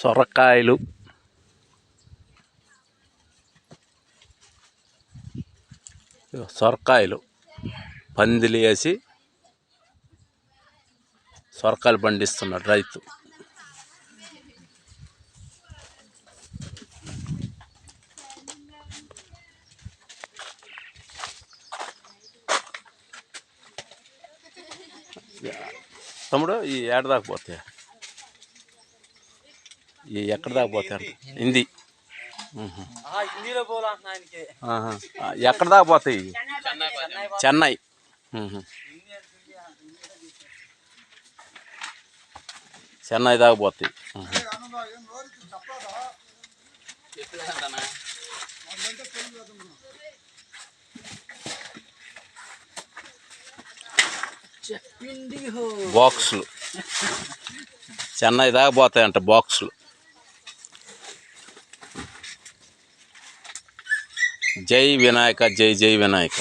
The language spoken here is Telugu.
సొరకాయలు. సొరకాయలు. పందిలు వేసి సొరకాయలు పండిస్తున్నాడు రైతు. తమ్ముడు ఈ ఏడ పోతాయి? ఎక్కడ దాకా పోతాయి హిందీ. ఎక్కడ దాకా పోతాయి? చెన్నై. చెన్నై దాకా పోతాయి. బాక్సులు. చెన్నై దాకా పోతాయంట బాక్సులు. జై వినాయక జై జై వినాయక